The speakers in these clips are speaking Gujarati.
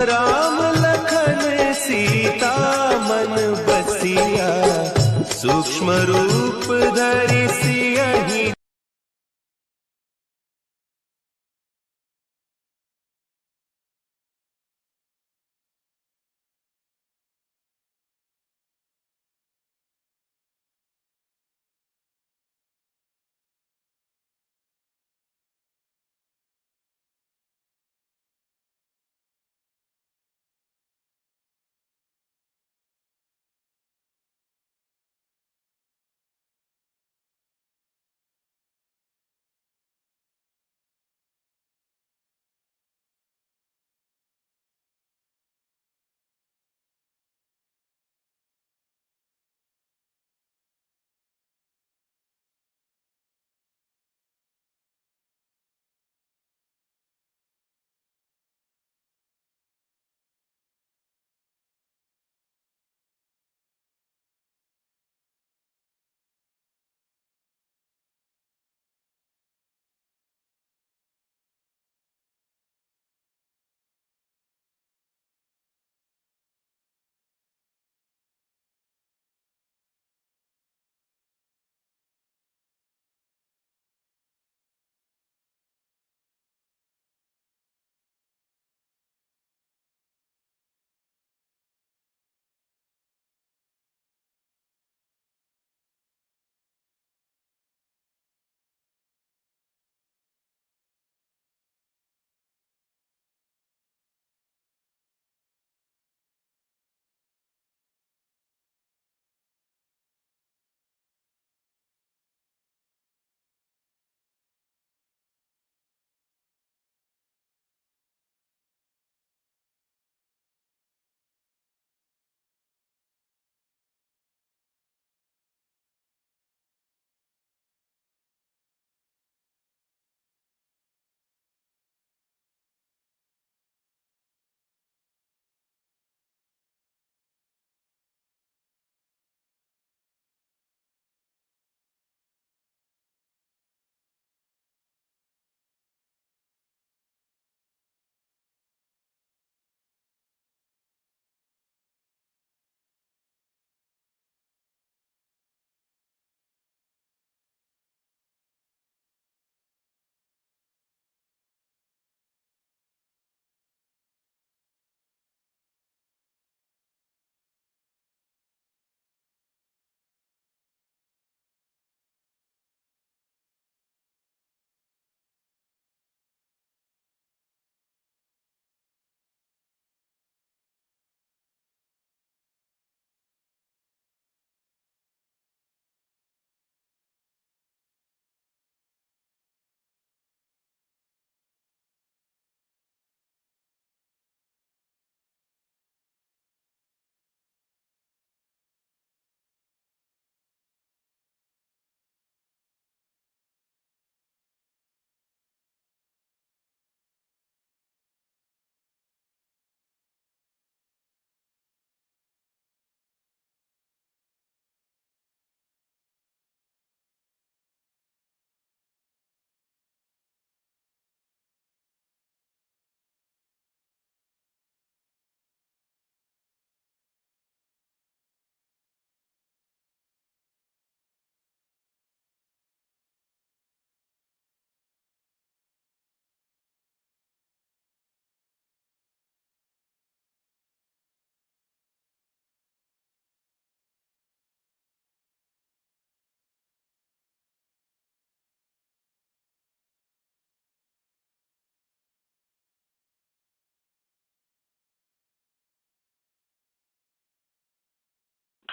રામ લખન સીતા મન બસિયા સૂક્ષ્મ રૂપ ધરી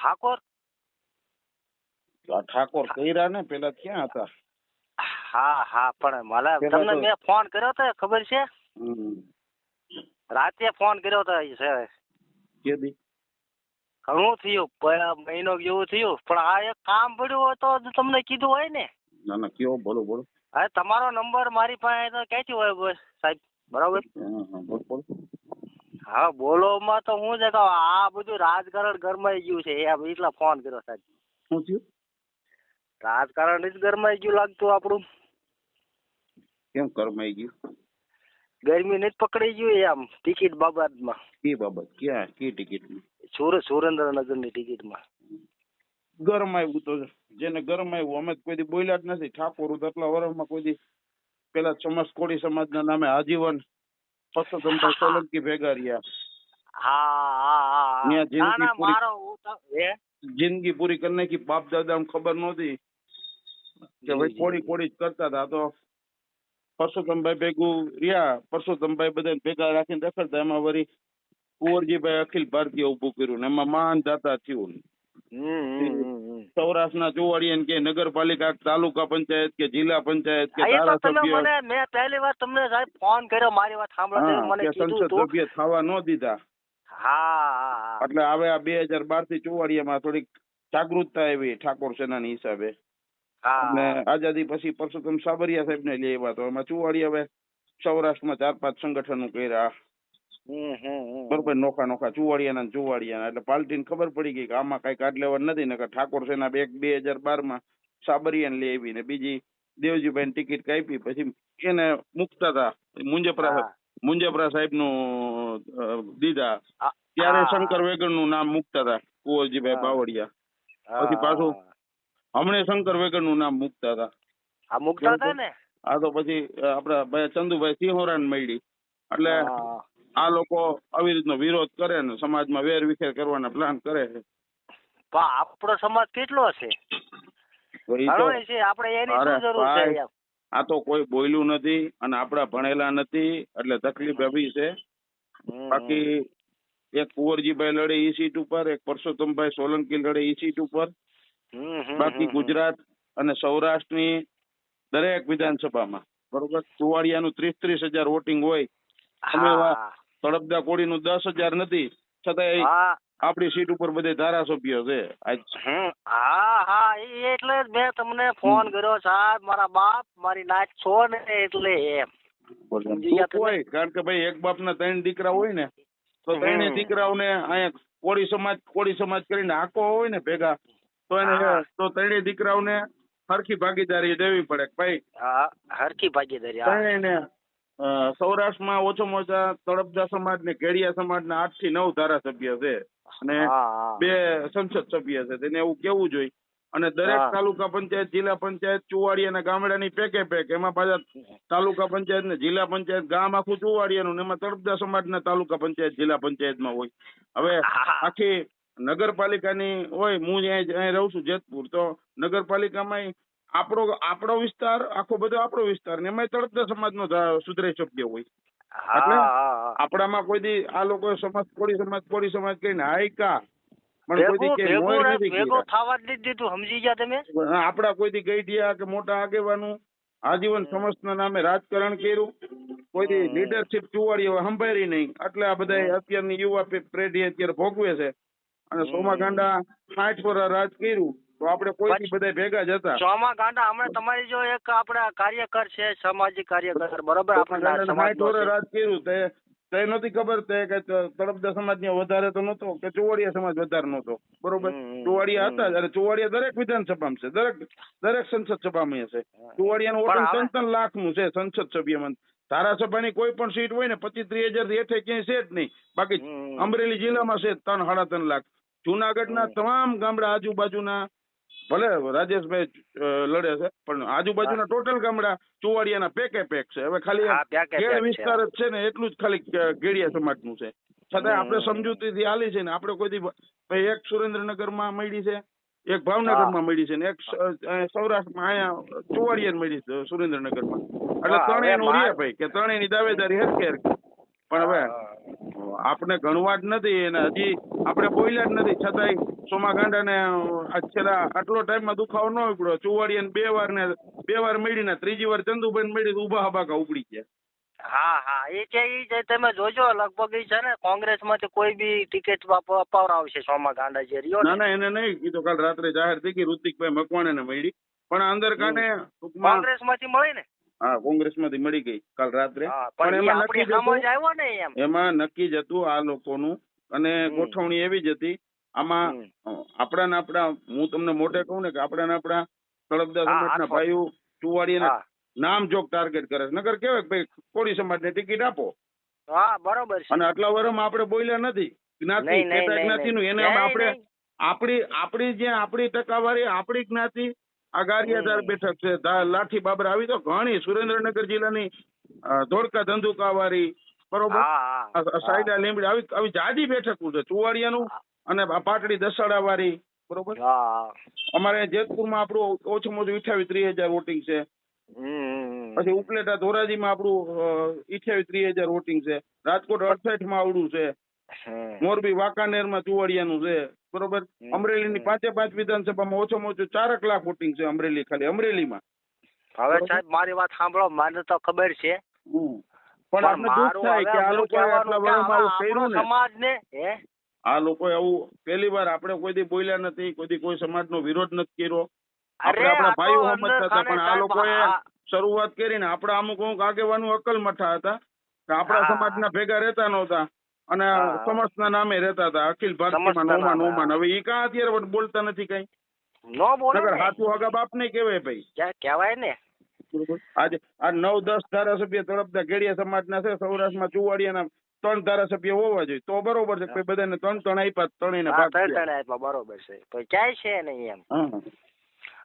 ઠાકોર? ઠાકોર કર્યા ને પેલા ક્યાં હતા? હા હા પણ મને તમને મેં ફોન કર્યો તો ખબર છે? રાતે ફોન કર્યો તો છે. સાહેબ દી? ઘણું થયું પ- મહિનો જેવું થયું પણ આ એક કામ પડ્યું હોય તો તમને કીધું હોય ને. ના ના કયો? બોલો બોલો. અરે તમારો નંબર મારી પાસે ક્યાંથી હોય સાહેબ? બરાબર? હા હા બોલો બોલો બોલોમાં તો હું છે કે આ બધું રાજકારણ ગરમાઈ ગયું છે એમ એટલા ફોન કર્યો સાહેબ. શું થયું? રાજકારણ જ ગરમાઈ ગયું લાગતું આપણું. કેમ ગરમાઈ ગયું? ગરમી નથી પકડી ગયું એમ ટિકિટ બાબતમાં. કી બાબત? ક્યાં? કી ટિકિટ સુરત સુરેન્દ્રનગરની ટિકિટમાં. ગરમ આવ્યું તો જેને ગરમ આવ્યું અમે કોઈ બોલ્યા જ નથી. ઠાકોર તો આટલા વર્ષમાં કોઈ પેલા કોળી સમાજના નામે આજીવન પરસોત્તમભાઈ સોલંકી ભેગા રહ્યા. હા જિંદગી પૂરી- મારો હું જિંદગી પૂરી કરી નાખી બાપ દાદા ખબર નહોતી. કે ભાઈ કોડી કોડી જ કરતા હતા. તો પરસોત્તમભાઈ ભેગું રહ્યા. પરસોત્તમભાઈ બધા ભેગા રાખીને રખડતા એમાં વળી કુંવરજીભાઈ અખિલ ભારતીય ઉભું કર્યું ને એમાં મહાન દાતા થયું. સૌરાષ્ટ્રના ચોવાડિયા કે નગરપાલિકા તાલુકા પંચાયત કે જિલ્લા પંચાયત કે ધારાસભ્ય. મને મેં પહેલી વાર તમને સાહેબ ફોન કર્યો મારી વાત સાંભળો મને કીધું સભ્ય થવા ન દીધા. હા એટલે હવે આ બે હજાર બારથી ચોવાડિયામાં થોડીક જાગૃતતા આવી ઠાકોર સેનાની હિસાબે. અને આઝાદી પછી પરસોત્તમ સાબરિયા સાહેબ ને લઈ આવ્યા તો એમાં ચોવાડિયા હવે સૌરાષ્ટ્રમાં ચાર પાંચ સંગઠનો કર્યા. બરોબર નોખા નોખા ચુવાડિયાના ને ચુવાડિયાના એટલે પાલટીને ખબર પડી ગઈ કે આમાં કઈ કાઢ લેવા નથી નકર ઠાકોર સેના બે બે હજાર બારમાં સાબરિયાને લઈ આવી ને બીજી દેવજીભાઈ ટિકિટ કાપી પછી એને મુકતા હતા મુંજપરા. મુંજપરા સાહેબનું દીધા. ત્યારે શંકર વેગડનું નામ મુકતા હતા કુંવરજીભાઈ. બાવળિયા. પછી પાછું હમણે શંકર વેગડનું નામ મુકતા હતા આ મુકતા હતા ને? આ તો પછી આપડા ભાઈ ચંદુભાઈ સિંહોરાને મળી. એટલે. આ લોકો આવી રીતનો વિરોધ કરે ને સમાજમાં વેર વિખેર કરવાના પ્લાન કરે છે. પણ આપણો સમાજ કેટલો છે? આપણે એની જરૂર આ તો કોઈ બોલ્યું નથી અને આપડા ભણેલા નથી એટલે તકલીફ એવી છે. બાકી એક કુંવરજીભાઈ લડે ઈ સીટ ઉપર એક પરસોત્તમભાઈ સોલંકી લડે ઈ સીટ ઉપર. બાકી ગુજરાત અને સૌરાષ્ટ્રની દરેક વિધાનસભામાં બરોબર ચુવાડિયાનું ત્રીસ ત્રીસ હજાર વોટિંગ હોય. અમે તળપદા કોડીનું દસ હજાર નથી. છતાંય આપણી સીટ ઉપર બધે ધારાસભ્યો છે. હા હા એટલે જ મેં તમને ફોન કર્યો સાહેબ મારા બાપ મારી નાચ છો ને એટલે એમ? હોય? કારણ કે ભાઈ એક બાપના ત્રણ દીકરા હોય ને તો ત્રણે હમ. દીકરાઓને અહીંયા કોળી સમાજ કોળી સમાજ કરીને આખો હોય ને ભેગા તો એને તો ત્રણેય દીકરાઓને હરખી ભાગીદારી દેવી પડે ભાઈ. હા હરખી ભાગીદારી અ, સૌરાષ્ટ્રમાં ઓછામાં ઓછા તળપદા સમાજ ને કેડિયા સમાજના આઠથી નવ ધારાસભ્ય છે. અને. બે સંસદ સભ્ય છે. તેને એવું કેવું જોઈએ. અને દરેક તાલુકા પંચાયત જિલ્લા પંચાયત ચુવાડિયાના ગામડાની પેકે પેક. એમાં પાછા તાલુકા પંચાયત ને જિલ્લા પંચાયત ગામ આખું ચુવાડિયાનું ને એમાં તળપદા સમાજના તાલુકા પંચાયત જિલ્લા પંચાયતમાં હોય. હવે. આખી નગરપાલિકાની હોય હું અહીં રહું છું જેતપુર. તો નગરપાલિકામાં આપણો આપણો વિસ્તાર આખો બધો આપણો વિસ્તાર ને એમાં તળપદા સમાજનો સુધરાઈ સભ્ય હોય. એટલે. આપણામાં કોઈ દી આ લોકો સમાજ કોળી સમાજ કોળી સમાજ કહીને હાયકા આપડા કોઈ દી ગઈઢિયા કે મોટા આગેવાનું આજીવન સમસ્ત નામે રાજકારણ કર્યું. કોઈ. લીડરશિપ ચુવાડી સંભાળી નહીં. એટલે આ બધા અત્યારની યુવા પેઢી અત્યારે ભોગવે છે. અને. સોમા ગાંડા સાઠ વર્ષ રાજ કર્યું. તો આપણે કોઈ બધા ભેગા જ હતા? ચોમા ગાંડા હમણાં તમારી જો એક આપડા કાર્યકર છે સામાજિક કાર્યકર બરોબર? આપણે સાઠ વર્ષ રાજ કર્યું. તે તે નહોતી ખબર તે કે તળપદા સમાજ વધારે તો નહોતો કે ચુવાડિયા સમાજ વધારે નહોતો. બરોબર. ચુવાડિયા હતા અને ચુવાડિયા દરેક વિધાનસભામાં છે. દરેક દરેક સંસદ સભામાં છે. ચુવાડિયાનું પણ વોટિંગ હવે- ત્રણ લાખનું છે સંસદ સભ્યમાં. ધારાસભાની કોઈ પણ સીટ હોય ને પચીસ ત્રીસ હજારથી હેઠે ક્યાંય છે જ નહીં. બાકી અમરેલી જિલ્લામાં છે ત્રણ સાડા ત્રણ લાખ. જુનાગઢના ના તમામ ગામડા આજુબાજુના ભલે રાજેશભાઈ લડે છે પણ આજુબાજુના ટોટલ ગામડા ચુવાડિયાના પેકે પેક છે. હવે ખાલી છે. વિસ્તાર જ છે ને એટલું જ ખાલી ગેડિયા સમાજનું છે. છતાં આપણે. સમજૂતીથી હાલી છે ને આપણે કોઈ દી ભાઈ એક સુરેન્દ્રનગરમાં મળી છે એક ભાવનગરમાં મળી છે ને એક સૌરાષ્ટ્રમાં અહીંયા ચુવાડિયા મળી છે સુરેન્દ્રનગરમાં. એટલે ત્રણેયનું રે ભાઈ કે ત્રણેયની દાવેદારી હેર હરખી. પણ હવે આપણે ગણવા જ નથી અને હજી આપણે બોલ્યા જ નથી. છતાંય સોમા ગાંડા ને છેલ્લા આટલો ટાઈમમાં દુખાવો ન ઉપડ્યો. ચુવાડિયાને બે વાર ને બે વાર મળીને ત્રીજી વાર ચંદુભાઈ મળી ઊભા હબાકા ઉપડી ગયા. હા હા. એ છે એ છે તમે જોજો લગભગ એ છે ને કોંગ્રેસમાંથી કોઈ બી ટિકિટ અપાવરાવશે સોમા ગાંડા જે રહ્યો ના ને. ના એને નહીં. કીધું કાલ રાત્રે જાહેર થઈ ગઈ ઋતિકભાઈ મકવાણાને મળી. પણ અંદર કાને કોંગ્રેસમાંથી મળી ને? હા કોંગ્રેસમાંથી મળી ગઈ કાલ રાત્રે. પણ એમાં નક્કી આવ્યો ને એમ. એમાં નક્કી જ હતું આ લોકોનું. અને ગોઠવણી એવી જ હતી. આમાં આપણા ને આપણા હું તમને મોટે કહું ને કે આપણા ને આપણા તળપદા સમાજના ભાઈઓ ચુવાડિયાના નામ જોગ ટાર્ગેટ કરે છે. નગર કેવાય ભાઈ કોળી સમાજને ટિકિટ આપો. હા બરોબર અને આટલા વર્ષમાં આપણે બોલ્યા નથી. જ્ઞાતિ પેટા નહીં, જ્ઞાતિનું એને આપણે આપણી આપણી જે આપણી ટકાવારી આપણી જ્ઞાતિ આ ગારિયાધાર બેઠક છે. લાઠી બાબર આવી તો ઘણી સુરેન્દ્રનગર જિલ્લાની ધોળકા ધંધુકાવારી બરોબર? સાયડા લીમડી આવી આવી જાજી બેઠકો છે. ચુવાડિયાનું અને પાટડી દસાડા વાળી બરોબર અમારે જેતપુરમાં આપણું ઓછામાં ઓછું અઠાવીસ ત્રીસ હજાર વોટિંગ છે. પછી ઉપલેટા ધોરાજીમાં આપણું અઠાવીસ ત્રીસ હજાર વોટિંગ છે. રાજકોટ અડસઠમાં આવડું છે. મોરબી વાંકાનેરમાં ચુવાડિયાનું છે. બરોબર? અમરેલીની પાંચે પાંચ વિધાનસભામાં ઓછામાં ઓછું ચારક લાખ વોટિંગ છે અમરેલી ખાલી અમરેલીમાં. હવે સાહેબ મારી વાત સાંભળો મને તો ખબર છે. પણ આપણે દુઃખ થાય કે આ લોકોએ આટલા વર્ષમાં આવું કર્યું ને? સમાજ ને હે? આ લોકો આવું પહેલી વાર આપણે કોઈ દી બોલ્યા નથી કોઈ દી કોઈ સમાજનો વિરોધ નથી કર્યો. આપણે આપણા ભાઈઓ હમત હતા પણ આ લોકો લોકોએ શરૂઆત કરીને આપણા અમુક અમુક આગેવાનો અકલ મઠા હતા. આપણા. સમાજના ભેગા રહેતા નહોતા. અને સમસ્ત નામે રહેતા હતા. અખિલ ભારતીયમાં નોમાં નામે, હવે ઈ કાં અત્યારે બોલતા નથી કઈ? નો બોલે. હાથું આગા બાપ ને કહેવાય ભાઈ. કેવાય કહેવાય ને? આજે આ નવ દસ ધારાસભ્ય તળપદા કેડિયા સમાજના છે સૌરાષ્ટ્રમાં ચુવાડિયાના ત્રણ ધારાસભ્ય હોવા જોઈએ. તો બરોબર છે બધાને ત્રણ ત્રણ આપ્યા ત્રણેય ને ભાગ ત્રણ ત્રણ આપ્યા બરોબર છે. તો ક્યાંય છે નહીં એમ.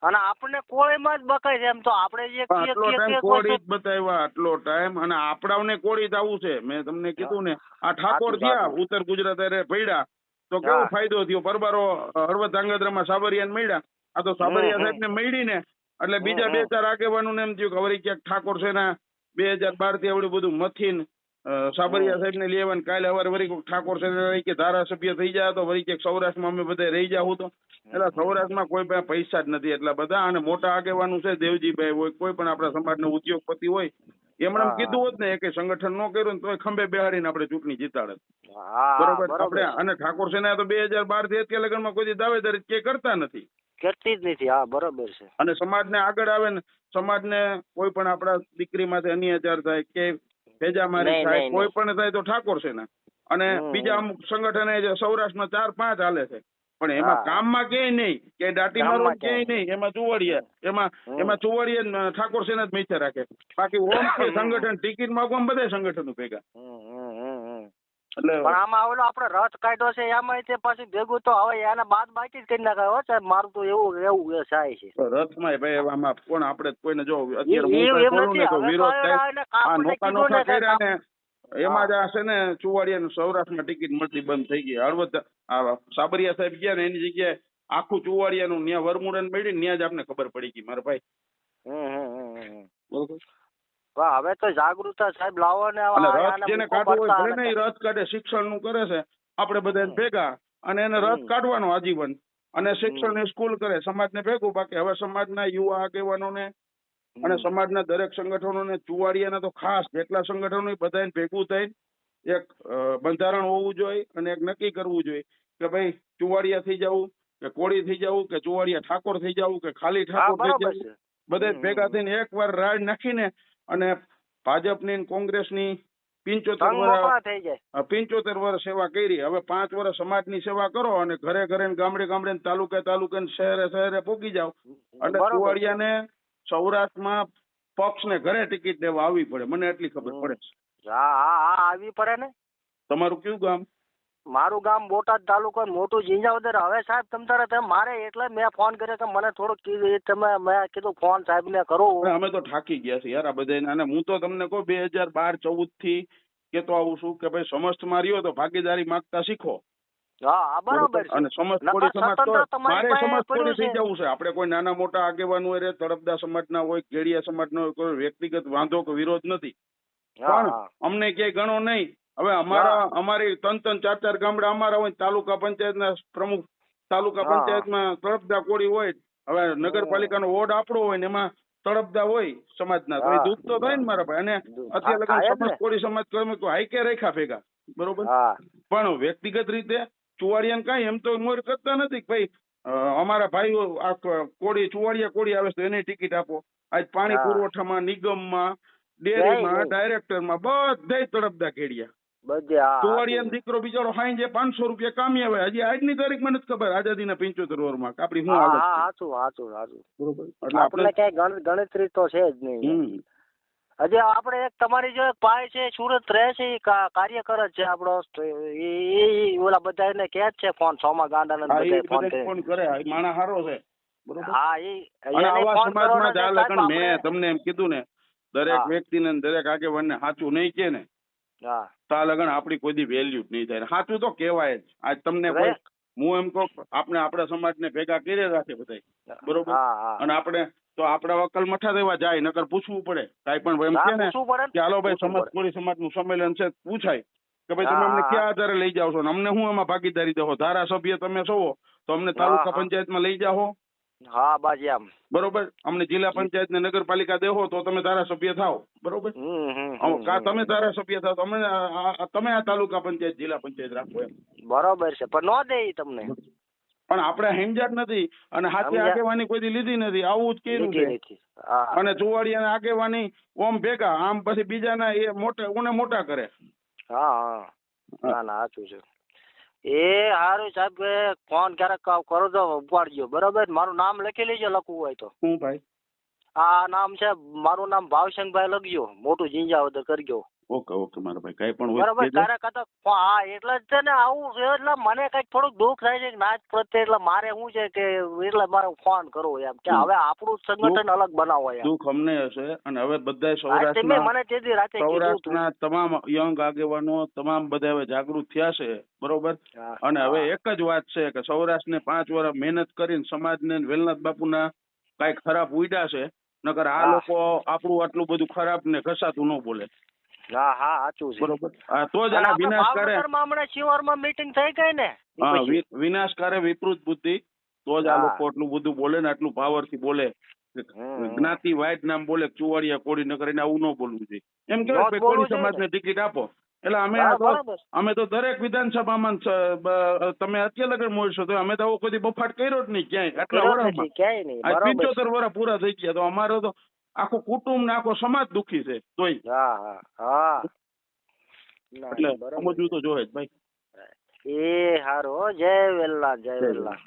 અને આપણને કોળીમાં જ બકાય છે. એમ તો આપણે જે આટલો ટાઈમ કોળી જ બતાવ્યા આટલો ટાઈમ અને આપડાઓને કોળી જ આવું છે. મેં તમને કીધું ને આ ઠાકોર થયા ઉત્તર ગુજરાત અરે પડ્યા તો કેવો ફાયદો થયો? પરબારો હળવદ ધાંગધ્રામાં સાબરિયાને મળ્યા. આ તો સાબરિયા સાહેબ ને સાહેબને મળી ને એટલે બીજા બે ચાર આગેવાનું એમ થયું કે વળી ક્યાંક ઠાકોર સેના બે હજાર બારથી આવડું બધું મથીન સાબરિયા સાહેબ ને લેવાનું કાલે સવારે વરી ઠાકોર સાહેબ કે ધારાસભ્ય થઈ જાય તો વરી ક્યાંક સૌરાષ્ટ્રમાં અમે બધા રહી જાવ તો. એટલે સૌરાષ્ટ્રમાં કોઈ પાસે પૈસા જ નથી એટલા બધા અને મોટા આગેવાનું છે દેવજીભાઈ હોય કોઈ પણ આપણા સમાજનો ઉદ્યોગપતિ હોય એમણે એમ કીધું હોત ને કે સંગઠન ન કર્યું તો ખંભે બેહાડીને આપણે ચૂંટણી જીતાડત. બરોબર? બરોબર. આપણે અને ઠાકોર સેના તો બે હજાર બારથી અત્યારે લગનમાં કોઈ દાવેદારી કે કરતા નથી. કરતી જ નથી હા બરોબર છે. અને સમાજને આગળ આવે ને સમાજને કોઈ પણ આપણા દીકરીમાંથી અન્યાચાર થાય કે ભેજામારી થાય કોઈ પણ થાય તો ઠાકોર સેના અને બીજા અમુક સંગઠન જે સૌરાષ્ટ્રમાં ચાર પાંચ હાલે છે. પણ એમાં કામ કામમાં કે નહીં. કે દાટી મારો કે નહીં. એમાં ચુવાડિયા એમાં એમાં ચુવાડિયા ઠાકોર સેના જ મીઠે રાખે. બાકી ઓમ કે સંગઠન ટિકિટ માંગવા બધા સંગઠનો ભેગા. પણ આમાં આવેલો આપણે રથ કાઢ્યો છે એમાં તે પછી ભેગું તો હવે એને બાદ બાકી જ કરી નાખાય હો સાહેબ. મારું તો એવું એવું થાય છે. રથમાં ભાઈ આમાં કોણ આપણે કોઈને જો અત્યારે એમ વિરોધ આ કર્યા ને જ આ છે ને ચુવાડિયા સૌરાષ્ટ્રમાં ટિકિટ મળતી બંધ થઈ ગઈ. હળવદ સાબરિયા સાહેબ ગયા ને એની જગ્યાએ આખું ચુવાડિયાનું ન્યા વરમુડન મળી ને ન્યા જ આપને ખબર પડી ગઈ. મારા ભાઈ હમ, હમ, હમ, હમ. બરોબર? હવે તો જાગૃતતા સાહેબ. લાવો ને અને હવે જેને કાઢવો હોય ભલે ને રથ કાઢે શિક્ષણનું કરે છે. આપણે બધા ભેગા અને એને રસ કાઢવાનો આજીવન. અને શિક્ષણ સ્કૂલ કરે સમાજને ભેગું બાકી હવે સમાજના યુવા આગેવાનોને અને સમાજના દરેક સંગઠનોને ચુવાડિયાના તો ખાસ જેટલા સંગઠનો બધાને ભેગું થઈને એક બંધારણ હોવું જોઈએ અને એક નક્કી કરવું જોઈએ કે ભાઈ ચુવાડિયા થઈ જવું કે કોળી થઈ જવું કે ચુવાડિયા ઠાકોર થઈ જવું કે ખાલી ઠાકોર થઈ જવું. બધા ભેગા. થઈને એકવાર રાડ નાખીને અને ભાજપની ને કોંગ્રેસની પિંચોતેર વર્ષ પિંચોતેર વર્ષ સેવા કરી. હવે પાંચ વર્ષ સમાજની સેવા કરો અને ઘરે ઘરે ગામડે ગામડે ને તાલુકે તાલુકે શહેરે શહેરે પોગી જાવ અને. કુવાડિયાને સૌરાષ્ટ્રમાં પક્ષને ઘરે ટિકિટ દેવા આવી પડે. મને એટલી ખબર પડે હા હા આવી પડે ને. તમારું કયું ગામ? મારું ગામ બોટાદ તાલુકો મોટું ઝીંઝાવદર હવે સાહેબ તમ તારે તમે મારે એટલે મેં ફોન કર્યો કે મને થોડુંક કીધું તમે મેં કીધું ફોન સાહેબ ને કરું. અમે તો થાકી ગયા છે યાર આ બધાને અને હું તો તમને કહું બે હજાર બાર ચૌદથી કેતો આવું છું કે ભાઈ સમસ્ત માર્યો તો ભાગીદારી માંગતા શીખો. હા બરાબર અને સમસ્ત કોળી સમાજ તો મારે સમાજ કોળી થઈ જવું છે. આપણે કોઈ નાના મોટા આગેવાનો હોય રે સમાજ સમાજના હોય કેડિયા સમાજના હોય કોઈ વ્યક્તિગત વાંધો કે વિરોધ નથી. પણ અમને ક્યાંય ગણો નહીં. હવે અમારા અમારી ત્રણ ત્રણ ચાર ચાર ગામડા અમારા હોય તાલુકા પંચાયતના પ્રમુખ તાલુકા પંચાયત પંચાયતમાં તળપદા કોળી હોય હવે નગરપાલિકાનો વોર્ડ આપણો હોય ને એમાં તળપદા હોય સમાજના. તો દુઃખ તો થાય ને મારા ભાઈ. અને અત્યારે લગન જ કોળી સમાજ કર્મ તો હાઈકે રેખા ભેગા. બરોબર? પણ વ્યક્તિગત રીતે ચુવાડિયાને કાંઈ એમ તો મોર કરતા નથી કે ભાઈ અમારા ભાઈઓ આ કોળી ચુવાડિયા કોળી આવે છે તો એને ટિકિટ આપો. આજ પાણી. પુરવઠામાં નિગમમાં ડેરીમાં. ડાયરેક્ટરમાં બધાય તડપદા કેડિયા બધે ચુવાડિયાનો દીકરો બિચારો હાઈ પાંચસો રૂપિયા કામી આવે હજી આજની તારીખ મને ખબર આઝાદી ના પંચોતેર ઓવરમાં આપડી હું હાલત. સાચું સાચું સાચું બરોબર. એટલે આપણે ક્યાંય ગણતરી તો છે જ નહીં. હજી આપણે એક તમારી જો ભાઈ છે સુરત રહે છે કાર્યકર જ છે આપણો. એ ઓલા બધા એને કે જ છે ફોન સોમા ગાંડા ને બધા ફોન કરે. આ માણસ હારો છે. હા એ આવા સમાજમાં ચાલે મેં તમને એમ કીધું ને દરેક વ્યક્તિ વ્યક્તિને ને દરેક આગેવાનને સાચું નહીં કે ને. તો લગન આપણી કોઈ દી વેલ્યુ જ નહીં થાય. સાચું તો કહેવાય જ. આજ તમને કોઈ હું એમ કહું આપણે આપણા સમાજને ભેગા કરી રાખે બધા બરોબર? અને આપણે તો આપણા વકલ મઠા દેવા જાય નકર પૂછવું પડે. કાઈ પણ એમ કે ને ને. કે હાલો ભાઈ સમાજ કોળી સમાજનું સંમેલન છે. પૂછાય કે ભાઈ તમે અમને ક્યાં આધારે લઈ જાવ છો? ને અમને હું એમાં ભાગીદારી દો ધારાસભ્ય તમે છો તો અમને તાલુકા પંચાયત પંચાયતમાં લઈ જાઓ. હા બસ એમ બરોબર? અમને જિલ્લા પંચાયત ને નગરપાલિકા દેવો તો તમે ધારાસભ્ય થાવ બરોબર? તમે ધારાસભ્ય થાવ તો અમે આ- આ- તમે આ તાલુકા પંચાયત જિલ્લા પંચાયત રાખો એમ. બરોબર છે પણ ન દે તમને. પણ આપણે સમજ્યા નથી અને હાથે આગેવાની કોઈ લીધી નથી આવું જ કર્યું છે. અને ચુવાડિયાના આગેવાની ઓમ ભેગા આમ પછી બીજાના એ મોટા ઉને મોટા કરે. હા હા. ના ના સાચું છે. એ હારું સાહેબ કે ફોન ક્યારેક કરો તો ઉપાડજો બરોબર? મારું નામ લખી લેજો લખવું હોય તો. હું ભાઈ? આ નામ છે મારું નામ ભાવસંગભાઈ લખજો મોટું જીંજાવદર કરજો. ઓકે ઓકે મારા ભાઈ. કઈ પણ હોય બરાબર બરોબર કહેજો. ક્યારેક આ તો હા એટલે જ છે ને આવું છે એટલે મને કંઈક થોડુંક દુઃખ થાય છે કે નાચ પ્રત્યે એટલે મારે શું છે કે એટલે મારે ફોન કરવો એમ. કે હવે આપણું સંગઠન અલગ બનાવો એમ દુઃખ અમને હશે અને હવે બધા સૌરાષ્ટ્રના મને તેથી રાતે સૌરાષ્ટ્રના તમામ યંગ આગેવાનો તમામ બધા હવે જાગૃત થયા છે બરોબર? અને હવે એક જ વાત છે કે સૌરાષ્ટ્રને પાંચ વર્ષ મહેનત કરીને સમાજને ને વેલનાથ બાપુના કઈ ખરાબ ઉડ્યા છે નકર આ લોકો આપણું આટલું બધું ખરાબ ને ઘસાતું ન બોલે. હા હા સાચું છે. બરોબર. તો જ અને વિનાશ કરે હમણાં શિવારમાં મીટિંગ થઈ ગઈ ને. હા વિનાશ કરે વિપૃત બુદ્ધિ. તો જ આ લોકો આટલું બધું બોલે ને આટલું પાવર બોલે. જ્ઞાતિ વાઇટ નામ બોલે ચુવાડિયા કોડી નગર એને આવું ન બોલવું જોઈએ. એમ કેવાય સમાજ સમાજને ટિકિટ આપો. એટલે અમે અમે તો દરેક વિધાનસભામાં તમે અત્યારે લગન મળશો તો અમે તો આવો કોઈ બફાટ કર્યો જ નહીં ક્યાંય. આટલા વર્ષમાં પંચોતેર વર્ષ પૂરા થઈ ગયા. તો અમારો તો આખું કુટુંબ ને આખો સમાજ દુખી છે. તોય હા હા હા. એટલે સમજવું તો જોઈએ ભાઈ. એ હારો જય વેલા જય વેલનાથ.